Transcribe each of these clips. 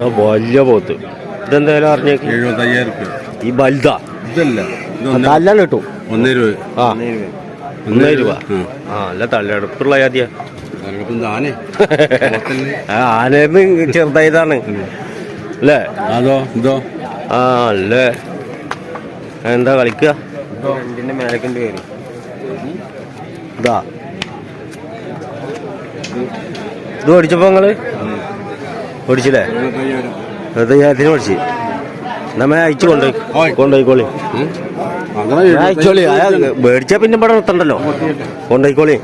വലിയ പോത്ത്. ഇതെന്തായാലും അറിഞ്ഞേക്ക് എഴുപത്തയ്യായിരം രൂപ ഈ ബൽദ ഇതല്ല നല്ല കിട്ടും. ഒന്നേ രൂപ ആ ഒന്നേ രൂപ ആ. ആ നല്ല തലയെടുപ്പുള്ള ജാതിയാ. ആനേന്ന് ചെറുതായതാണ്. അല്ലേ? അതോ ഇതോ? ആ അല്ലേ? എന്താ കളിക്കുക രണ്ടിന്റെ മേലക്കുണ്ട് കയറി? ഇതാ. ഇത് ഓടിച്ചപ്പോ നിങ്ങൾ? ഓടിച്ചില്ലേ? ഹൃദയത്തിന് ഓടിച്ച്. നമ്മ അയച്ചു കൊണ്ടുപോയി കൊണ്ടുപോയിക്കോളി അയച്ചോളി. മേടിച്ചാ പിന്നെ ഇവിടെ നിർത്തണ്ടല്ലോ. കൊണ്ടുപോയിക്കോളി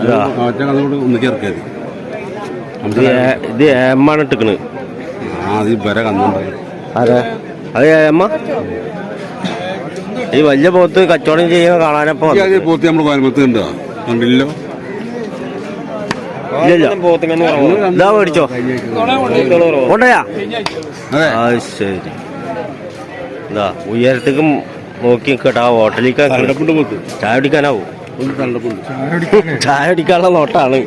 ഇതാ. എമ്മാണ് ഇട്ടിക്കണ്. അത് അതെ. ഏമ്മ? ഈ വലിയ പോത്ത് കച്ചവടം ചെയ്യുന്ന കാണാനപ്പോ പോത്ത് നമ്മൾ കോയമ്പത്ത് കണ്ടോ ഇല്ലല്ലോ ഇതാ മേടിച്ചോ. കൊണ്ടയാ? അതെ ശരി. ഇതാ ഉയരത്തേക്ക് നോക്കി കേട്ടോ ആ ഹോട്ടലിലേക്ക് ചായ കുടിക്കാനാവും? ചായ കുടിക്കാനുള്ള നോട്ടാണ്.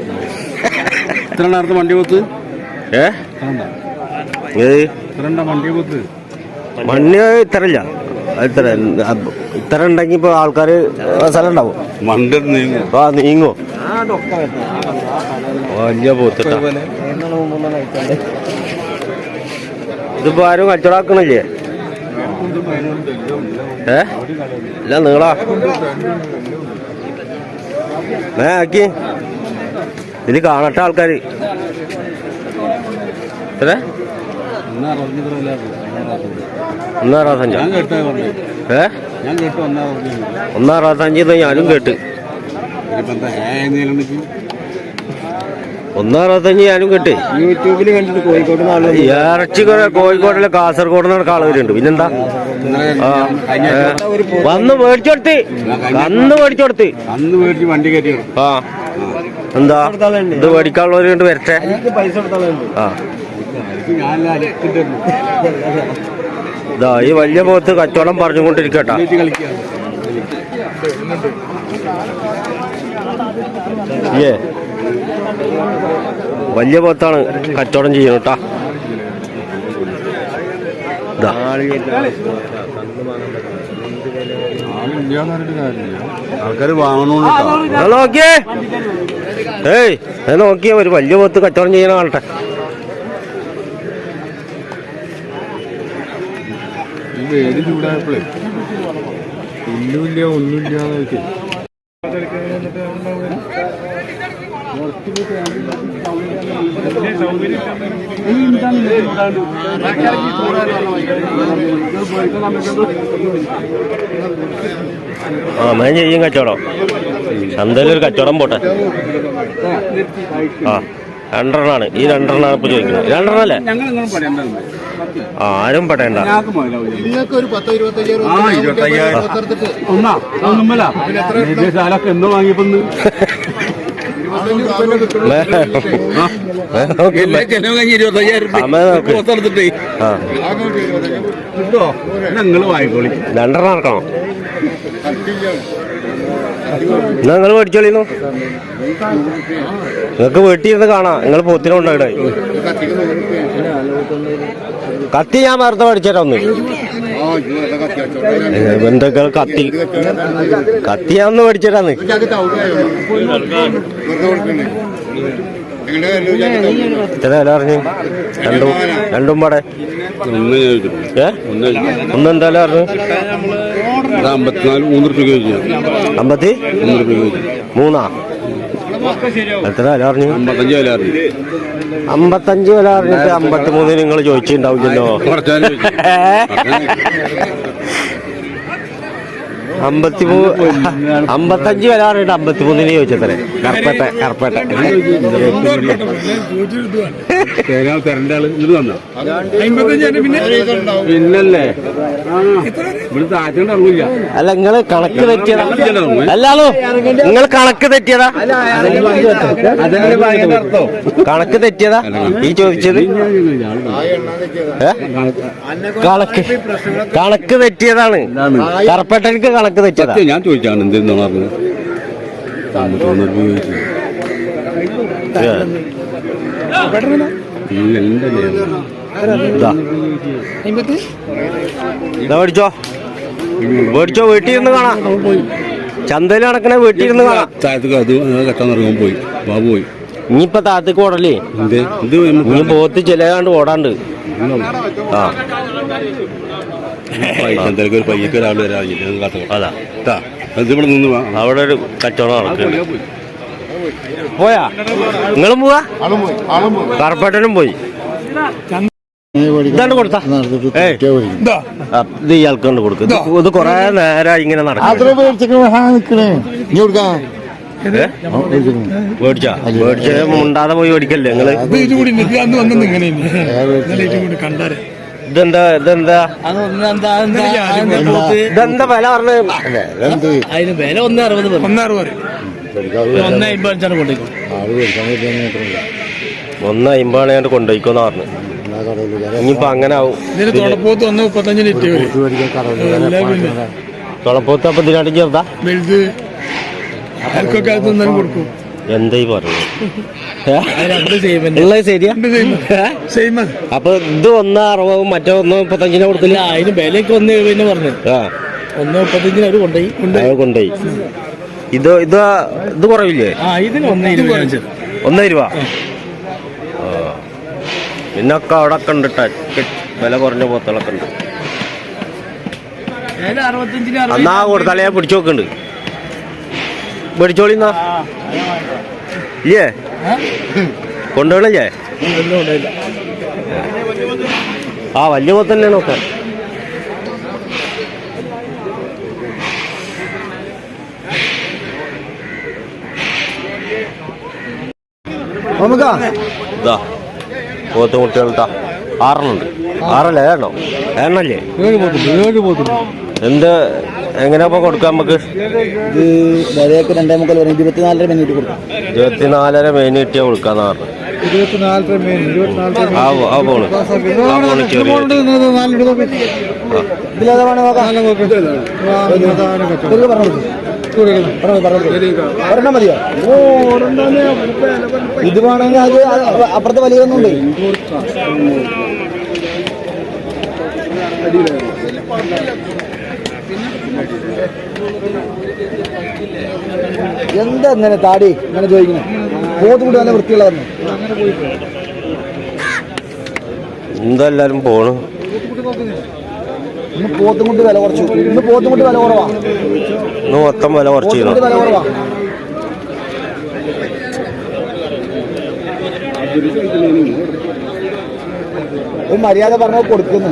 നേരത്തെ വണ്ടി പോത്ത്? ഏ? വണ്ടി. പോത്ത്? മണ്ണ് ഇത്രല്ല ഇത്ര ഇത്ര ഉണ്ടെങ്കിൽ ഇപ്പൊ ആൾക്കാര് സ്ഥലം ഉണ്ടാവും. നീങ്ങും. ആ നീങ്ങോ. വലിയ പോത്തിട്ട. ഇതിപ്പോ ആരും കച്ചവടാക്കണില്ലേ? ഏ? ഇല്ല നീളാ ഏ ആക്കി. ഇതിൽ കാണട്ടെ ആൾക്കാര്. എത്ര? ഒന്നാ അറുപത്തഞ്ചോ ഞാൻ കേട്ടാ ഏ? ഞാൻ കേട്ട് ഒന്നാ അറുപത്തഞ്ച് ഞാനും കേട്ട്. ഒന്നാം അറുപത്തഞ്ച് ഞാനും കേട്ട്. യൂട്യൂബിൽ കണ്ടിട്ട് കോഴിക്കോട് ഇറച്ചി കുറെ കോഴിക്കോട്ടിലെ കാസർഗോഡ് നിന്നൊക്കെ ആളുകളുണ്ട് പിന്നെന്താ? വന്ന് മേടിച്ചെടുത്ത് വന്ന് മേടിച്ചെടുത്ത് അന്ന് മേടിച്ച് വണ്ടി കയറ്റി ആ. എന്താ? ഇത് മേടിക്കാനുള്ളവരുണ്ട് വരട്ടെ. ആ. ഇതാ ഈ വലിയ പോത്ത് കച്ചവടം പറഞ്ഞുകൊണ്ടിരിക്കട്ട. ഏ വലിയ പോത്താണ് കച്ചവടം ചെയ്യണം കേട്ടാ ആൾക്കാർ നോക്കിയേ? ഏയ് നോക്കിയേ ഒരു വലിയ പോത്ത് കച്ചവടം ചെയ്യണ കാണട്ടെ ഈ വേടി ചൂടായപ്പോഴേ ഒന്നുമില്ല ഒന്നുമില്ല ആ മേൻ ചെയ്യും കച്ചവടം. ചന്തയിൽ ഒരു കച്ചവടം പോട്ടെ. ആ രണ്ടെണ്ണാണ്. ഈ രണ്ടെണ്ണാണ് ഇപ്പൊ ചോദിക്കുന്നത്. രണ്ടെണ്ണം അല്ലേ ഞങ്ങൾ പറയണ്ട ആ, ആരും വാങ്ങിക്കോളി. രണ്ടെണ്ണം ഇറക്കണം നിങ്ങൾ മേടിച്ചോളിന്നു? നിങ്ങൾക്ക് വീട്ടിൽ കാണാം. നിങ്ങൾ പോത്തിനെ കൊണ്ടുപോയിടേ കത്തി ഞാൻ വെറുതെ പഠിച്ചിട്ടൊന്ന് ബന്ധുക്കൾ എന്തൊക്കെ കത്തി. കത്തി ഞാൻ ഒന്ന് പഠിച്ചിട്ടാന്ന്. ഇത്ര വില പറഞ്ഞു. രണ്ടും രണ്ടും പാടെ. ഏ? ഒന്ന് ചോദിച്ചു ഒന്ന് എന്തായാലും പറഞ്ഞു? ഇത് അമ്പത്തിനാല് മൂന്ന് റുപ്യ അമ്പത്തി? മൂന്നാ? എത്ര വില പറഞ്ഞു അമ്പത്തഞ്ച് വില പറഞ്ഞു. അമ്പത്തഞ്ച് വില പറഞ്ഞിട്ട് അമ്പത്തി മൂന്ന് നിങ്ങൾ ചോദിച്ചിട്ടുണ്ടാവില്ലല്ലോ. അമ്പത്തി അമ്പത്തഞ്ച് വില പറഞ്ഞിട്ട് അമ്പത്തി മൂന്നിന് ചോദിച്ചത്രേ ഇത് തന്നോ പിന്നല്ലേ? അല്ല നിങ്ങൾ കണക്ക് തെറ്റിയതാ. അല്ലാലോ നിങ്ങൾ കണക്ക് തെറ്റിയതാ. കണക്ക് തെറ്റിയതാ? ഈ ചോദിച്ചത്? കണക്ക് കണക്ക്. തെറ്റിയതാണ്. കർപ്പറ്റനിക്ക് കണക്ക് തെറ്റിയതാ? തെറ്റാ ഞാൻ ചോദിച്ചാണ് ഇതാ മേടിച്ചോ. മേടിച്ചോ വീട്ടിൽ ഇരുന്ന് കാണാം. ചന്തയിൽ നടക്കണ വീട്ടിൽ ഇരുന്ന് കാണാം. താഴത്തേക്ക് അത് കെട്ടാൻ ഇറങ്ങാൻ പോയി. ബാബു പോയി. ഇനിയിപ്പോ താഴത്തേക്ക് ഓടല്ലേ? ഇനി പോത്ത് ചിലകാണ്ട് ഓടാണ്ട്. ആ. അവിടെ ഒരു കച്ചവടം നടക്കുന്നു പോയാ നിങ്ങളും പോവാ പോയി ഇത് ഇയാൾക്ക് കൊണ്ട് കൊടുക്കും ഇത് കൊറേ നേരം ഇങ്ങനെ നടക്കും മുണ്ടാതെ പോയി മേടിക്കല്ലേ നിങ്ങൾ ഇതെന്താ ഇതെന്താ? ഇതെന്താ വില പറഞ്ഞ? അതിന് വില ഒന്ന് അറുപത് ഒന്നറുപത് ഒന്ന് അമ്പത് അഞ്ചാണ് കൊണ്ടേക്കും ഒന്ന് അമ്പതാണ് ഞാൻ കൊണ്ടുപോയിക്കോന്ന് പറഞ്ഞു. ഇനിയിപ്പൊ അങ്ങനെ ആവും. തുളപ്പോത്ത് തുടപ്പോത്ത് ഒന്ന് മുപ്പത്തഞ്ച് ലിറ്റർ വരും. തുളപ്പൂത്ത് അപ്പൊ ഇതിനായിട്ട് ചേർത്താ വലുത്. ആർക്കൊക്കെ കൊടുക്കും. എന്താ ഈ പറഞ്ഞു അപ്പൊ ഇത് ഒന്ന് അറുപതും മറ്റേ ഒന്ന് മുപ്പത്തഞ്ചിനെ കൊടുത്തില്ല? അതിന് വിലയൊക്കെ ഒന്ന് പിന്നെ പറഞ്ഞു. ഒന്ന് മുപ്പത്തഞ്ചിന് അവർ കൊണ്ടുപോയി. കൊണ്ടുപോയി. ഇത് ഇത് ഇത് കുറവില്ലേ? ആ ഇതിന് ഒന്ന് ആ. പിന്നൊക്കെ അവിടെ ഒക്കെ ഉണ്ട് വില കുറഞ്ഞ പോത്തുകളൊക്കെ ഉണ്ട്. എന്നാ കൊടുത്താലേ ഞാൻ പിടിച്ചു നോക്കുന്നുണ്ട്. പിടിച്ചോളിന്നാ ഇല്ലേ? കൊണ്ടുപോകണില്ലേ? ആ വലിയ പോത്ത് തന്നെയാണ് ഒക്കെ. ഇതാ പോത്ത് കുട്ടികൾട്ടാ ആറെണ്ണുണ്ട് ആറല്ലേ? ഏഴ് ഏഴെണ്ണല്ലേ എന്ത് എങ്ങനെയാ കൊടുക്കാം നമുക്ക്? ഇത് വരെയൊക്കെ രണ്ടേ മുക്കാൽ വരും ഇരുപത്തിനാലര മിനിറ്റ് കൊടുക്കാം. ഇരുപത്തിനാലര മെയിൻ കിട്ടിയാ കൊടുക്കാന്ന് പറഞ്ഞു. ഇരുപത്തിനാലര ഇത് വേണമെങ്കിൽ അത് അപ്പുറത്തെ വലിയ ഒന്നുണ്ട് എന്താ ഇങ്ങനെ താടി ഇങ്ങനെ ചോദിക്കുന്നു പോത്ത് കൂടി നല്ല വൃത്തിയുള്ളതെന്ന്. എന്തെല്ലാരും പോണു. ഇന്ന് പോത്തും കൊണ്ട് വില കുറച്ചു. ഇന്ന് പോത്തും കൊണ്ട് വില കുറവാ. ഇന്ന് മൊത്തം വില കുറച്ച് വില കുറവാ. ഒരു മര്യാദ പറഞ്ഞ കൊടുക്കുന്നു.